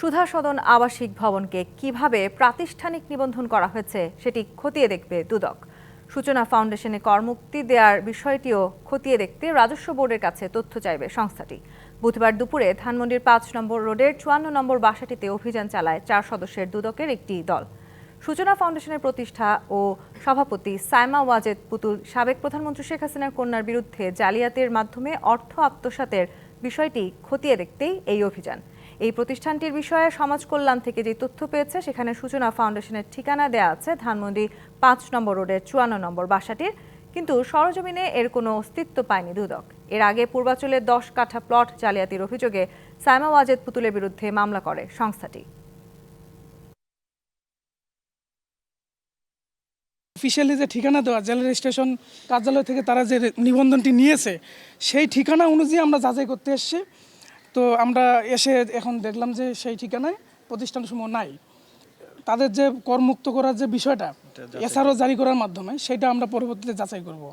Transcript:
সুধা সদন আবাসিক ভবনকে কীভাবে প্রাতিষ্ঠানিক নিবন্ধন করা হয়েছে সেটি খতিয়ে দেখবে দুদক। সূচনা ফাউন্ডেশনে করমুক্তি দেওয়ার বিষয়টিও খতিয়ে দেখতে রাজস্ব বোর্ডের কাছে তথ্য চাইবে সংস্থাটি। বুধবার দুপুরে ধানমন্ডির পাঁচ নম্বর রোডের চুয়ান্ন নম্বর বাসাটিতে অভিযান চালায় চার সদস্যের দুদকের একটি দল। সূচনা ফাউন্ডেশনের প্রতিষ্ঠা ও সভাপতি সাইমা ওয়াজেদ পুতুল সাবেক প্রধানমন্ত্রী শেখ হাসিনার কন্যার বিরুদ্ধে জালিয়াতির মাধ্যমে অর্থ আত্মসাতের বিষয়টি খতিয়ে দেখতেই এই অভিযান। এই প্রতিষ্ঠানটির বিষয়ে সমাজ কল্যাণ থেকে যে তথ্য পেয়েছে, সেখানে সূচনা ফাউন্ডেশনের ঠিকানা দেয়া আছে, ধানমন্ডি পাঁচ নম্বর রোডের চুয়ান্ন নম্বর বাসাটির। কিন্তু সরজমিনে এর কোনো অস্তিত্ব পায়নি দুদক। এর আগে পূর্বাচলের দশ কাঠা প্লট জালিয়াতির অভিযোগে সাইমা ওয়াজেদ পুতুলের বিরুদ্ধে মামলা করে সংস্থাটি। অফিসিয়ালি যে ঠিকানা দেওয়া জেল রেজিস্ট্রেশন কার্যালয় থেকে তারা যে নিবন্ধনটি নিয়েছে, সেই ঠিকানা অনুযায়ী আমরা যাচাই করতে এসেছি। তো আমরা এসে এখন দেখলাম যে সেই ঠিকানায় প্রতিষ্ঠানসমূহ নাই। তাদের যে করমুক্ত করার যে বিষয়টা এছাড়াও জারি করার মাধ্যমে সেটা আমরা পরবর্তীতে যাচাই করব।